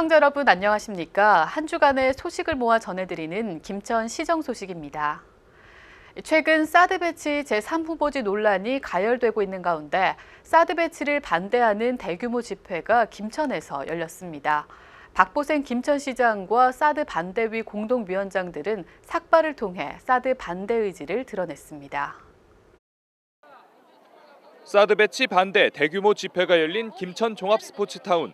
시청자 여러분 안녕하십니까? 한 주간의 소식을 모아 전해드리는 김천 시정 소식입니다. 최근 사드 배치 제3후보지 논란이 가열되고 있는 가운데 사드 배치를 반대하는 대규모 집회가 김천에서 열렸습니다. 박보생 김천시장과 사드 반대위 공동위원장들은 삭발을 통해 사드 반대 의지를 드러냈습니다. 사드 배치 반대 대규모 집회가 열린 김천 종합스포츠타운.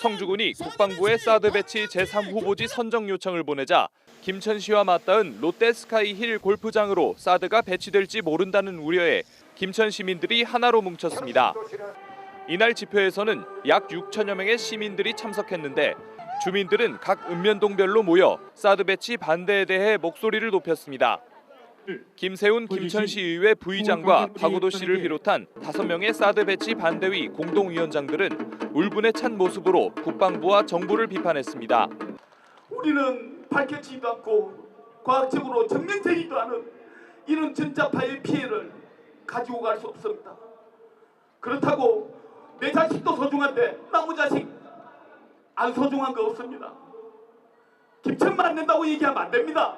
성주군이 국방부에 사드 배치 제3후보지 선정 요청을 보내자 김천시와 맞닿은 롯데 스카이힐 골프장으로 사드가 배치될지 모른다는 우려에 김천 시민들이 하나로 뭉쳤습니다. 이날 집회에서는 약 6천여 명의 시민들이 참석했는데 주민들은 각 읍면동별로 모여 사드 배치 반대에 대해 목소리를 높였습니다. 김세훈 김천시 의회 부의장과 박우도 씨를 비롯한 다섯 명의 사드 배치 반대위 공동위원장들은 울분에 찬 모습으로 국방부와 정부를 비판했습니다. 우리는 밝혀지지도 않고 과학적으로 증명되지도 않은 이런 전자파의 피해를 가지고 갈 수 없습니다. 그렇다고 내 자식도 소중한데 나무 자식 안 소중한 거 없습니다. 김천만 안 된다고 얘기하면 안 됩니다.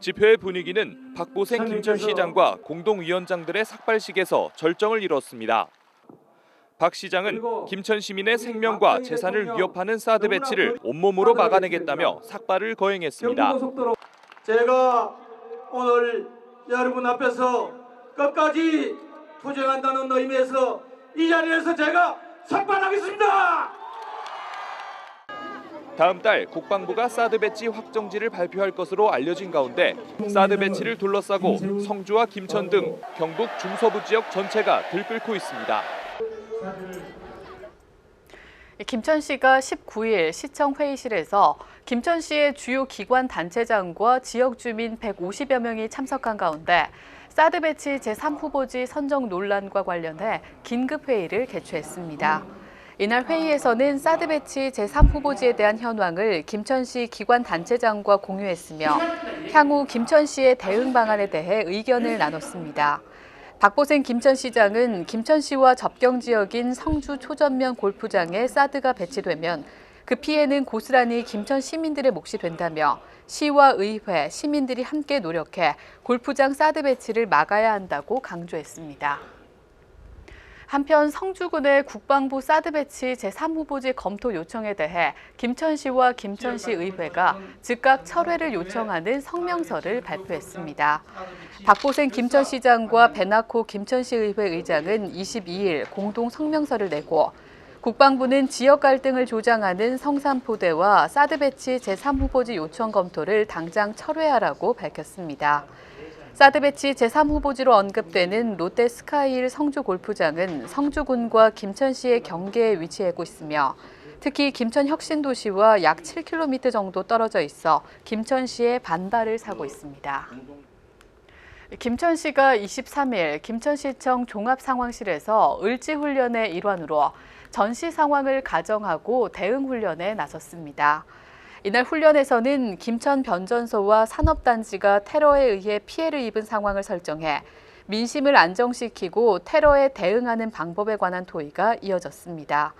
집회의 분위기는 박보생 김천시장과 공동위원장들의 삭발식에서 절정을 이뤘습니다. 박 시장은 김천 시민의 생명과 재산을 위협하는 사드 배치를 온몸으로 막아내겠다며 삭발을 거행했습니다. 제가 오늘 여러분 앞에서 끝까지 투쟁한다는 의미에서 이 자리에서 제가 삭발하겠습니다. 다음 달 국방부가 사드 배치 확정지를 발표할 것으로 알려진 가운데 사드 배치를 둘러싸고 성주와 김천 등 경북 중서부 지역 전체가 들끓고 있습니다. 김천시가 19일 시청 회의실에서 김천 시의 주요 기관 단체장과 지역 주민 150여 명이 참석한 가운데 사드 배치 제3후보지 선정 논란과 관련해 긴급 회의를 개최했습니다. 이날 회의에서는 사드 배치 제3후보지에 대한 현황을 김천시 기관 단체장과 공유했으며 향후 김천시의 대응 방안에 대해 의견을 나눴습니다. 박보생 김천시장은 김천시와 접경 지역인 성주 초전면 골프장에 사드가 배치되면 그 피해는 고스란히 김천 시민들의 몫이 된다며 시와 의회, 시민들이 함께 노력해 골프장 사드 배치를 막아야 한다고 강조했습니다. 한편 성주군의 국방부 사드 배치 제3후보지 검토 요청에 대해 김천시와 김천시 의회가 즉각 철회를 요청하는 성명서를 발표했습니다. 박보생 김천시장과 베나코 김천시 의회 의장은 22일 공동 성명서를 내고 국방부는 지역 갈등을 조장하는 성산포대와 사드 배치 제3후보지 요청 검토를 당장 철회하라고 밝혔습니다. 사드 배치 제3후보지로 언급되는 롯데 스카이힐 성주 골프장은 성주군과 김천시의 경계에 위치하고 있으며 특히 김천 혁신도시와 약 7km 정도 떨어져 있어 김천시의 반발을 사고 있습니다. 김천시가 23일 김천시청 종합상황실에서 을지훈련의 일환으로 전시 상황을 가정하고 대응 훈련에 나섰습니다. 이날 훈련에서는 김천 변전소와 산업단지가 테러에 의해 피해를 입은 상황을 설정해 민심을 안정시키고 테러에 대응하는 방법에 관한 토의가 이어졌습니다.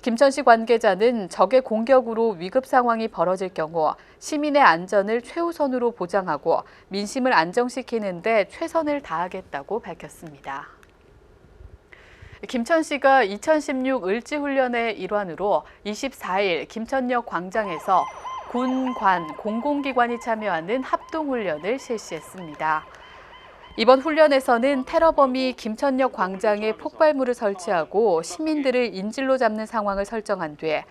김천시 관계자는 적의 공격으로 위급 상황이 벌어질 경우 시민의 안전을 최우선으로 보장하고 민심을 안정시키는 데 최선을 다하겠다고 밝혔습니다. 김천시가 2016 을지훈련의 일환으로 24일 김천역 광장에서 군, 관, 공공기관이 참여하는 합동훈련을 실시했습니다. 이번 훈련에서는 테러범이 김천역 광장에 폭발물을 설치하고 시민들을 인질로 잡는 상황을 설정한 뒤에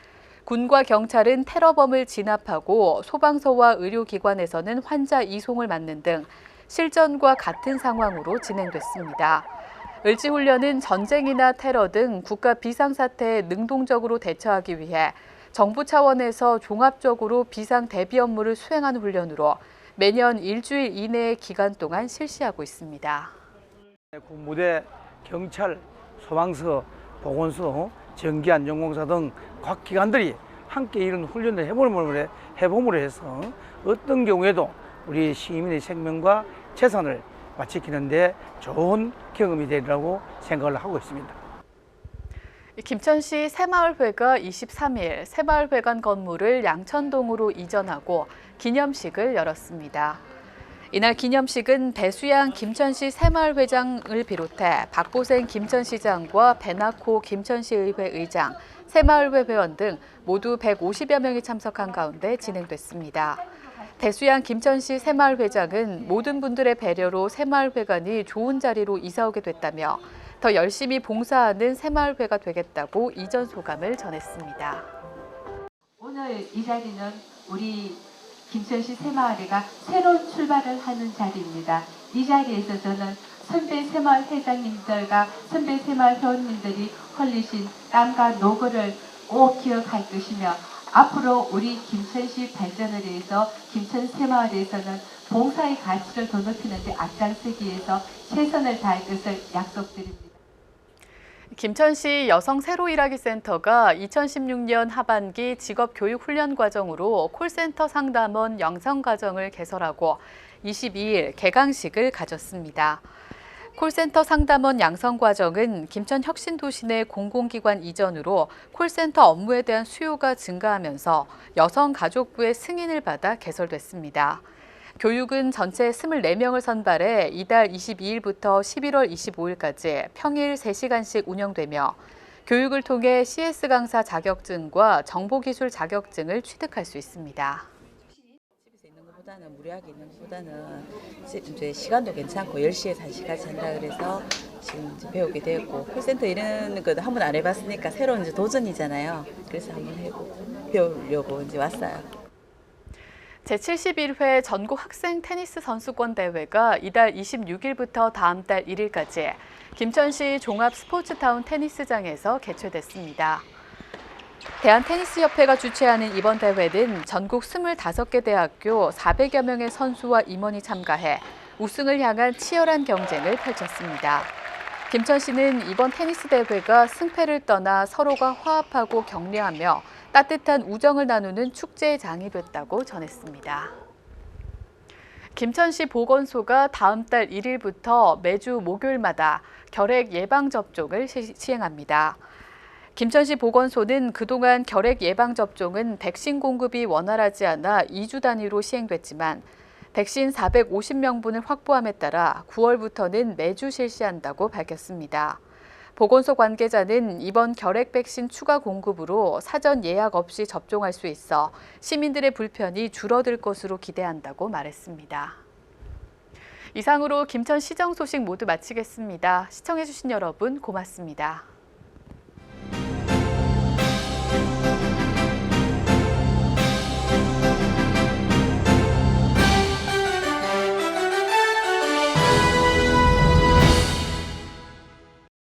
군과 경찰은 테러범을 진압하고 소방서와 의료기관에서는 환자 이송을 맡는 등 실전과 같은 상황으로 진행됐습니다. 을지훈련은 전쟁이나 테러 등 국가 비상사태에 능동적으로 대처하기 위해 정부 차원에서 종합적으로 비상 대비 업무를 수행하는 훈련으로 매년 일주일 이내의 기간 동안 실시하고 있습니다. 군부대, 경찰, 소방서, 보건소, 전기안전공사 등 각 기관들이 함께 이런 훈련을 해봄으로, 해- 해봄으로 해서 어떤 경우에도 우리 시민의 생명과 재산을 지키는데 좋은 경험이 되리라고 생각을 하고 있습니다. 김천시 새마을회가 23일 새마을회관 건물을 양천동으로 이전하고 기념식을 열었습니다. 이날 기념식은 배수양 김천시 새마을회장을 비롯해 박보생 김천시장과 배나코 김천시의회 의장, 새마을회 회원 등 모두 150여 명이 참석한 가운데 진행됐습니다. 배수양 김천시 새마을회장은 모든 분들의 배려로 새마을회관이 좋은 자리로 이사오게 됐다며 더 열심히 봉사하는 새마을회가 되겠다고 이전 소감을 전했습니다. 오늘 이 자리는 우리 김천시 새마을회가 새로운 출발을 하는 자리입니다. 이 자리에서 저는 선배 새마을 회장님들과 선배 새마을 회원님들이 흘리신 땀과 노고를 꼭 기억할 것이며 앞으로 우리 김천시 발전을 위해서 김천 새마을에서는 봉사의 가치를 더 높이는 데 앞장서기 위해서 최선을 다할 것을 약속드립니다. 김천시 여성 새로 일하기 센터가 2016년 하반기 직업 교육 훈련 과정으로 콜센터 상담원 양성 과정을 개설하고 22일 개강식을 가졌습니다. 콜센터 상담원 양성 과정은 김천 혁신도시 내 공공기관 이전으로 콜센터 업무에 대한 수요가 증가하면서 여성가족부의 승인을 받아 개설됐습니다. 교육은 전체 24명을 선발해 이달 22일부터 11월 25일까지 평일 3시간씩 운영되며 교육을 통해 CS 강사 자격증과 정보기술 자격증을 취득할 수 있습니다. 것보다는 무리하게 있는 것보다는 시- 이제 시간도 괜찮고 10시에 1시까지 한다 그래서 지금 이제 배우게 되었고 콜센터 이런 거한번 안 해봤으니까 새로운 이제 도전이잖아요. 그래서 한번 해보고 배우려고 이제 왔어요. 제71회 전국 학생 테니스 선수권 대회가 이달 26일부터 다음 달 1일까지 김천시 종합 스포츠타운 테니스장에서 개최됐습니다. 대한테니스협회가 주최하는 이번 대회는 전국 25개 대학교 400여 명의 선수와 임원이 참가해 우승을 향한 치열한 경쟁을 펼쳤습니다. 김천시는 이번 테니스 대회가 승패를 떠나 서로가 화합하고 격려하며 따뜻한 우정을 나누는 축제의 장이 됐다고 전했습니다. 김천시 보건소가 다음 달 1일부터 매주 목요일마다 결핵 예방 접종을 시- 시행합니다. 김천시 보건소는 그동안 결핵 예방 접종은 백신 공급이 원활하지 않아 2주 단위로 시행됐지만 백신 450명분을 확보함에 따라 9월부터는 매주 실시한다고 밝혔습니다. 보건소 관계자는 이번 결핵 백신 추가 공급으로 사전 예약 없이 접종할 수 있어 시민들의 불편이 줄어들 것으로 기대한다고 말했습니다. 이상으로 김천 시정 소식 모두 마치겠습니다. 시청해주신 여러분 고맙습니다.